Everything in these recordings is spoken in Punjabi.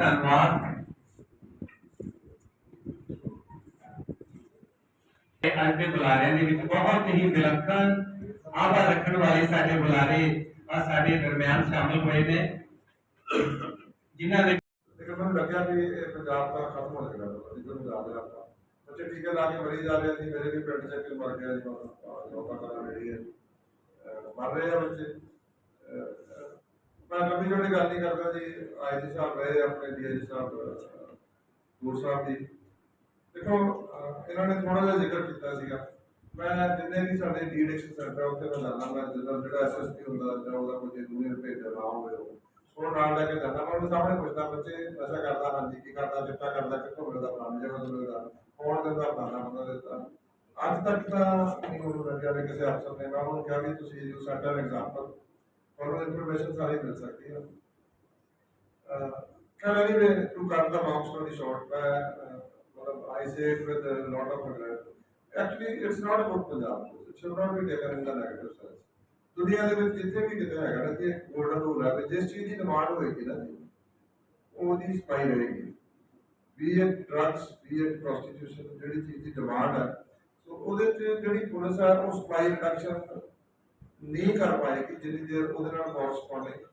ਧੰਨਵਾਦ। ਅੱਜ ਦੇ ਬੁਲਾਰਿਆਂ ਦੇ ਵਿੱਚ ਬਹੁਤ ਹੀ ਵਿਲੱਖਣ ਆਭਾ ਰੱਖਣ ਵਾਲੇ ਸਾਡੇ ਬੁਲਾਰੇ ਆ ਸਾਡੇ ਦਰਮਿਆਨ ਸ਼ਾਮਲ ਹੋਏ ਨੇ। ਜਿਨ੍ਹਾਂ ਦੇ ਲੇਕਿਨ ਮੈਨੂੰ ਲੱਗਿਆ ਵੀ ਇਹ ਪੰਜਾਬ ਦਾ ਖਤਮ ਹੋ ਜਾਏਗਾ ਜਿੱਦੋਂ ਨੂੰ ਜਾ ਰਿਹਾ ਆਪਾਂ। ਬੱਚੇ ਟੀਕੇ ਲਾ ਕੇ ਮਰੀ ਜਾ ਰਹੇ ਸੀ, ਮੇਰੇ ਵੀ ਪਿੰਡ ਚ ਇੱਕ ਮਰ ਗਿਆ ਜੀ ਲੋਕਾਂ ਕਰਾਂ ਜਿਹੜੀ ਹੈ। ਮਰ ਰਹੇ ਆ ਬੱਚੇ। ਮੈਂ ਲੰਬੀ ਜੋੜੀ ਗੱਲ ਨਹੀਂ ਕਰਦਾ ਜੀ ਆਈ ਜੀ ਸਾਹਿਬ ਰਹੇ ਆਪਣੇ ਡੀਆਈ ਸਾਹਿਬ ਅਹ, ਗੁਰ ਸਾਹਿਬ ਜੀ। ਦੇਖੋ ਅਹ, ਇਹਨਾਂ ਨੇ ਥੋੜਾ ਜਿਹਾ ਜ਼ਿਕਰ ਕੀਤਾ ਸੀਗਾ। ਮੈਂ ਜਿੰਨੇ ਵੀ ਸਾਡੇ ਡੀਡ ਐਕਸ਼ਨ ਸੈਂਟਰ ਆ, ਉੱਥੇ ਮੈਂ ਜਾਂਦਾ ਮੈਂ ਜਦੋਂ ਜਿਹੜਾ ਐਸਐਸਪੀ ਹੁੰਦਾ ਜਾਂ ਉਹਦਾ ਕੋਈ ਜੂਨੀਅਰ ਭੇਜਦਾ ਨਾ ਹੋਵੇ ਉਹ। ਉਹ ਨਾਲ ਲੈ ਕੇ ਜਾਂਦਾ ਮੈਂ ਉਹਦੇ ਸਾਹਮਣੇ ਪੁੱਛਦਾ ਬੱਚੇ ਨਸ਼ਾ ਕਰਦਾ ਹਾਂਜੀ ਕੀ ਕਰਦਾ ਚਿੱਟਾ ਕਰਦਾ ਕਿੱਥੋਂ ਮਿਲਦਾ ਫਲਾਣੀ ਜਗ੍ਹਾ ਤੋਂ ਮਿਲਦਾ ਕੌਣ ਦਿੰਦਾ ਫਲਾਣਾ ਬੰਦਾ ਦਿੰਦਾ। ਅੱਜ ਤੱਕ ਤਾਂ ਨਹੀਂ ਮੈਨੂੰ ਲੱਗਿਆ ਵੀ ਕਿਸੇ ਅਫਸਰ ਨੇ। ਮੈਂ ਉਹਨੂੰ ਕਿਹਾ ਵੀ ਤੁਸੀਂ ਯੂ ਸੈਂਟਰ ਐਗਜ਼ਾਮਪਲ ਤੁਹਾਨੂੰ ਇਨਫੋਰਮੇਸ਼ਨ ਸਾਰੀ ਮਿਲ ਸਕਦੀ ਹੈ ਖੈਰ ਐਨੀਵੇ ਟੂ ਕੱਟ ਦਾ ਲੌਂਗ ਸਟੋਰੀ ਸ਼ਾਰਟ ਮੈਂ ਮਤਲਬ I say with lot of regret actually it's not about Punjab it should not be taken in the negative sense ਦੁਨੀਆ ਦੇ ਵਿੱਚ ਜਿੱਥੇ ਵੀ ਕਿਤੇ ਹੈਗਾ ਨਾ ਕਿ ਗੋਲਡਨ ਰੂਲ ਹੈ ਜਿਸ ਚੀਜ਼ ਦੀ ਡਿਮਾਂਡ ਹੋਏਗੀ ਨਾ ਉਹਦੀ ਸਪਾਈ ਰਹੇਗੀ ਵੀ ਇਹ ਡਰੱਗਸ ਵੀ ਇਹ ਪ੍ਰੋਸਟੀਟਿਊਸ਼ਨ ਜਿਹੜੀ ਚੀਜ਼ ਦੀ ਡਿਮਾਂਡ ਹੈ ਸੋ ਉਹਦੇ ਤੇ ਜਿਹੜੀ ਪੁਲਿਸ ਹੈ ਉਹ ਸਪਾਈ ਰਿਡਕਸ਼ਨ ਨਹੀਂ ਕਰ ਪਾਏਗੀ ਜਿੰਨੀ ਦੇਰ ਉਹਦੇ ਨਾਲ ਕੋਰਸਪੋਂਡਿੰਗ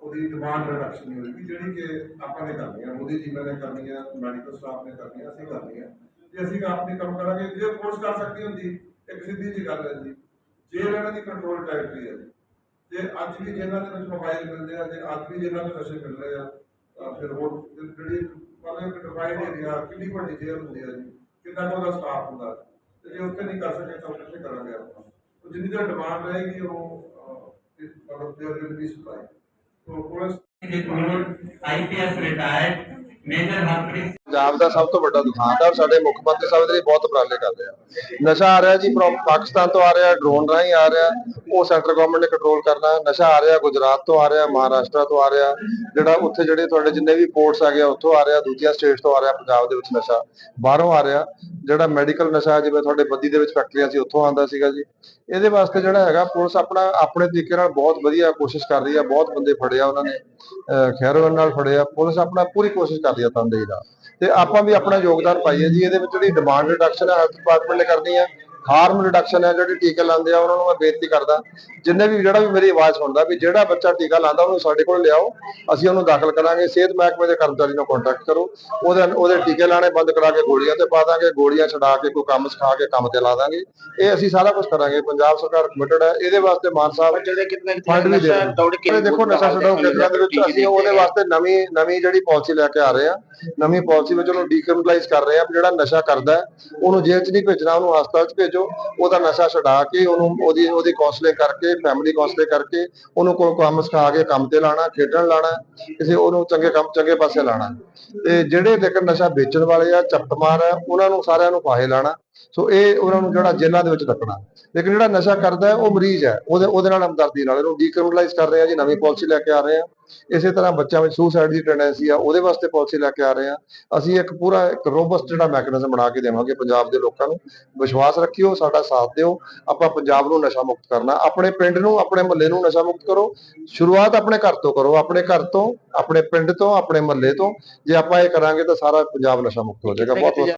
ਉਹਦੀ ਡਿਮਾਂਡ ਰਿਡਕਸ਼ਨ ਨਹੀਂ ਹੋਏਗੀ ਜਿਹੜੀ ਕਿ ਆਪਾਂ ਨੇ ਕਰਨੀ ਹੈ ਮੋਦੀ ਜੀ ਨੇ ਕਰਨੀ ਹੈ ਮੈਡੀਕਲ ਸਟਾਫ ਨੇ ਕਰਨੀ ਹੈ ਅਸੀਂ ਕਰਨੀ ਹੈ ਜੇ ਅਸੀਂ ਆਪ ਕੰਮ ਕਰਾਂਗੇ, ਜੇ ਕੋਰਸ ਕਰ ਸਕਦੀ ਹੁੰਦੀ, ਇੱਕ ਸਿੱਧੀ ਜੀ ਗੱਲ ਹੈ ਜੀ ਜੇਲ੍ਹ ਇਹਨਾਂ ਦੀ ਕੰਟਰੋਲ ਟੈਰੀਟਰੀ ਹੈ ਤੇ ਅੱਜ ਵੀ ਜਿਹਨਾਂ ਦੇ ਵਿੱਚ ਮੋਬਾਈਲ ਮਿਲਦੇ ਆ ਤੇ ਅੱਜ ਵੀ ਜਿਹਨਾਂ ਨੂੰ ਨਸ਼ੇ ਮਿਲ ਰਹੇ ਆ ਫਿਰ ਉਹ ਜਿਹੜੀ ਮਤਲਬ ਡਿਵਾਈਡ ਏਰੀਆ ਕਿੰਨੀ ਵੱਡੀ ਜੇਲ੍ਹ ਹੁੰਦੀ ਹੈ ਜੀ, ਕਿੰਨਾ ਕੁ ਸਟਾਫ ਹੁੰਦਾ, ਤੇ ਜੇ ਉੱਥੇ ਨਹੀਂ ਕਰ ਸਕੇ ਤਾਂ ਕਿੱਥੇ ਕਰਾਂਗੇ ਆਪਾਂ। ਜਿੰਨੀ ਦਾ ਡਿਮਾਂਡ ਰਹੇਗੀ ਉਹ ਪ੍ਰੋਡਕਟ ਦੇ ਅਗਰ ਵੀ ਸਪਲਾਈ ਤੋਂ ਕੋਲਸ IPS retired major Harpreet Punjab ਦਾ ਸਭ ਤੋਂ ਵੱਡਾ ਦੁਕਾਨਦਾਰ ਸਾਡੇ ਮੁੱਖ ਮੰਤਰੀ ਸਾਹਿਬ ਦੇ ਬਹੁਤ ਉਪਰਾਲੇ ਕਰ ਆ ਨਸ਼ਾ ਆ ਰਿਹਾ ਜੀ ਪਾਕਿਸਤਾਨ ਤੋਂ ਆ ਰਿਹਾ ਡਰੋਨ ਰਾਹੀਂ ਆ ਰਿਹਾ ਉਹ ਸੈਂਟਰ ਗਵਰਨਮੈਂਟ ਨੇ ਕੰਟਰੋਲ ਕਰਨਾ। ਨਸ਼ਾ ਆ ਰਿਹਾ ਗੁਜਰਾਤ ਤੋਂ ਆ ਰਿਹਾ ਮਹਾਰਾਸ਼ਟਰ ਤੋਂ ਆ ਰਿਹਾ। ਜਿਹੜਾ ਉੱਥੇ ਜਿਹੜੇ ਤੁਹਾਡੇ ਜਿੰਨੇ ਵੀ ਪੋਰਟਸ ਆ ਗਿਆ ਉੱਥੋਂ ਆ ਰਿਹਾ ਦੂਜੀਆਂ ਸਟੇਟਸ ਤੋਂ ਆ ਰਿਹਾ ਪੰਜਾਬ ਦੇ ਵਿੱਚ ਨਸ਼ਾ। ਬਾਹਰੋਂ ਆ ਰਿਹਾ। ਜਿਹੜਾ ਮੈਡੀਕਲ ਨਸ਼ਾ ਜਿਵੇਂ ਤੁਹਾਡੇ ਬੱਦੀ ਦੇ ਵਿੱਚ ਫੈਕਟਰੀਆਂ ਸੀ, ਉੱਥੋਂ ਆਉਂਦਾ ਸੀਗਾ ਜੀ। ਇਹਦੇ ਵਾਸਤੇ ਜਿਹੜਾ ਹੈਗਾ, ਪੁਲਿਸ ਆਪਣਾ, ਆਪਣੇ ਤਰੀਕੇ ਨਾਲ ਬਹੁਤ ਵਧੀਆ ਕੋਸ਼ਿਸ਼ ਕਰ ਰਹੀ ਹੈ ਬਹੁਤ ਬੰਦੇ ਫੜਿਆ ਉਹਨਾਂ ਨੇ। ਅਹ ਖੈਰੋਂ ਨਾਲ ਫੜਿਆ ਪੁਲਿਸ ਆਪਣਾ ਪੂਰੀ ਕੋਸ਼ਿਸ਼ ਕਰ ਰਹੀ ਹੈ ਤੰਦੇਹੀ ਦਾ ਤੇ ਆਪਾਂ ਵੀ ਆਪਣਾ ਯੋਗਦਾਨ ਪਾਈਏ ਜੀ, ਇਹਦੇ ਵਿੱਚ ਜਿਹੜੀ ਡਿਮਾਂਡ ਰਿਡਕਸ਼ਨ ਹੈ ਡਿਪਾਰਟਮੈਂਟ ਨੇ ਕਰਨੀ ਹੈ ਹਾਰਮ ਰਿਡਕਸ਼ਨ ਹੈ ਜਿਹੜੇ ਟੀਕੇ ਲਾਉਂਦੇ ਆ ਉਹਨਾਂ ਨੂੰ ਮੈਂ ਬੇਨਤੀ ਕਰਦਾ ਜਿੰਨੇ ਵੀ ਜਿਹੜਾ ਵੀ ਮੇਰੀ ਆਵਾਜ਼ ਸੁਣਦਾ ਵੀ ਜਿਹੜਾ ਬੱਚਾ ਟੀਕਾ ਲਾਉਂਦਾ ਉਹਨੂੰ ਸਾਡੇ ਕੋਲ ਲਿਆਓ ਅਸੀਂ ਉਹਨੂੰ ਦਾਖਲ ਕਰਾਂਗੇ ਸਿਹਤ ਮਹਿਕਮੇ ਦੇ ਕਰਮਚਾਰੀ ਨਾਲ ਕੰਟੈਕਟ ਕਰੋ ਉਹਦੇ ਉਹਦੇ ਟੀਕੇ ਲਾਣੇ ਬੰਦ ਕਰਾ ਕੇ ਗੋਲੀਆਂ ਤੇ ਪਾ ਦਾਂਗੇ ਗੋਲੀਆਂ ਛਡਾ ਕੇ ਕੋਈ ਕੰਮ ਸਿਖਾ ਕੇ ਕੰਮ ਤੇ ਲਾ ਦਾਂਗੇ ਇਹ ਅਸੀਂ ਸਾਰਾ ਕੁਝ ਕਰਾਂਗੇ ਪੰਜਾਬ ਸਰਕਾਰ ਕਮਿਟਡ ਹੈ ਇਹਦੇ ਵਾਸਤੇ ਮਾਨ ਸਾਹਿਬ ਫੰਡ ਵੀ ਦੇ ਰਹੇ ਦੇਖੋ ਨਸ਼ਾ ਛਡਾਓ ਕੇਂਦਰਾਂ ਦੇ ਵਿੱਚ ਅਸੀਂ ਉਹਦੇ ਵਾਸਤੇ ਨਵੀਂ ਨਵੀਂ ਜਿਹੜੀ ਪਾਲਿਸੀ ਲੈ ਕੇ ਆ ਰਹੇ ਆ ਨਵੀਂ ਪਾਲਿਸੀ ਵਿੱਚ ਉਹਨੂੰ ਡੀਕ੍ਰਿਮੀਨਲਾਈਜ਼ ਕਰ ਰਹੇ ਆ ਜਿਹੜਾ ਨਸ਼ਾ ਕਰਦਾ ਉਹਨੂੰ ਜੇਲ੍ਹ 'ਚ ਨਹੀਂ ਭੇਜਣਾ ਉਹਨੂੰ ਹਸਪਤਾਲ 'ਚ ਭੇਜੋ ਉਹਦਾ ਨਸ਼ਾ ਛਡਾ ਕੇ ਉਹਨੂੰ ਉਹਦੀ ਉਹਦੀ ਕਾਉਂਸਲਿੰਗ ਕਰਕੇ ਫੈਮਿਲੀ ਕਾਉਂਸਲਿੰਗ ਕਰਕੇ ਉਹਨੂੰ ਕੋਈ ਕੰਮ ਸਿਖਾ ਕੇ ਕੰਮ ਤੇ ਲਾਣਾ, ਖੇਡਣ ਲਾਣਾ, ਕਿਸੇ ਉਹਨੂੰ ਚੰਗੇ ਕੰਮ, ਚੰਗੇ ਪਾਸੇ ਲਾਣਾ। ਤੇ ਜਿਹੜੇ ਲੇਕਿਨ ਨਸ਼ਾ ਵੇਚਣ ਵਾਲੇ ਆ ਚਪਟਮਾਰ ਆ, ਉਹਨਾਂ ਨੂੰ ਸਾਰਿਆਂ ਨੂੰ ਫਾਹੇ ਲਾਣਾ। ਸੋ ਇਹ ਉਹਨਾਂ ਨੂੰ ਜਿਹੜਾ ਜੇਲ੍ਹਾਂ ਦੇ ਵਿੱਚ ਰੱਖਣਾ ਲੇਕਿਨ ਜਿਹੜਾ ਨਸ਼ਾ ਕਰਦਾ ਹੈ ਉਹ ਮਰੀਜ਼ ਹੈ। ਉਹਦੇ ਉਹਦੇ ਨਾਲ ਹਮਦਰਦੀ ਨਾਲ। ਇਹਨੂੰ ਡੀਕ੍ਰਿਮੀਨਲਾਈਜ਼ ਕਰ ਰਹੇ ਆ ਜੀ ਨਵੀਂ ਪਾਲਿਸੀ ਲੈ ਕੇ ਆ ਰਹੇ ਆ। ਇਸੇ ਤਰ੍ਹਾਂ ਬੱਚਿਆਂ ਵਿੱਚ ਸੁਸਾਈਡ ਦੀ ਟੈਂਡੈਂਸੀ ਆ ਉਹਦੇ ਵਾਸਤੇ ਪਾਲਿਸੀ ਲੈ ਕੇ ਆ ਰਹੇ ਆ। ਅਸੀਂ ਇੱਕ ਪੂਰਾ ਇੱਕ ਰੋਬਸਟ ਜਿਹੜਾ ਮੈਕੈਨਿਜ਼ਮ ਬਣਾ ਕੇ ਦੇਵਾਂਗੇ ਪੰਜਾਬ ਦੇ ਲੋਕਾਂ ਨੂੰ। ਵਿਸ਼ਵਾਸ ਰੱਖਿਓ ਸਾਡਾ ਸਾਥ ਦਿਓ। ਆਪਾਂ ਪੰਜਾਬ ਨੂੰ ਨਸ਼ਾ ਮੁਕਤ ਕਰਨਾ। ਆਪਣੇ ਪਿੰਡ ਨੂੰ ਆਪਣੇ ਮੁਹੱਲੇ ਨੂੰ ਨਸ਼ਾ ਮੁਕਤ ਕਰੋ। ਸ਼ੁਰੂਆਤ ਆਪਣੇ ਘਰ ਤੋਂ ਕਰੋ। ਆਪਣੇ ਘਰ ਤੋਂ ਆਪਣੇ ਪਿੰਡ ਤੋਂ ਆਪਣੇ ਮੁਹੱਲੇ ਤੋਂ। ਜੇ ਆਪਾਂ ਇਹ ਕਰਾਂਗੇ ਤਾਂ ਸਾਰਾ ਪੰਜਾਬ ਨਸ਼ਾ ਮੁਕਤ ਹੋ ਜਾਏਗਾ। ਬਹੁਤ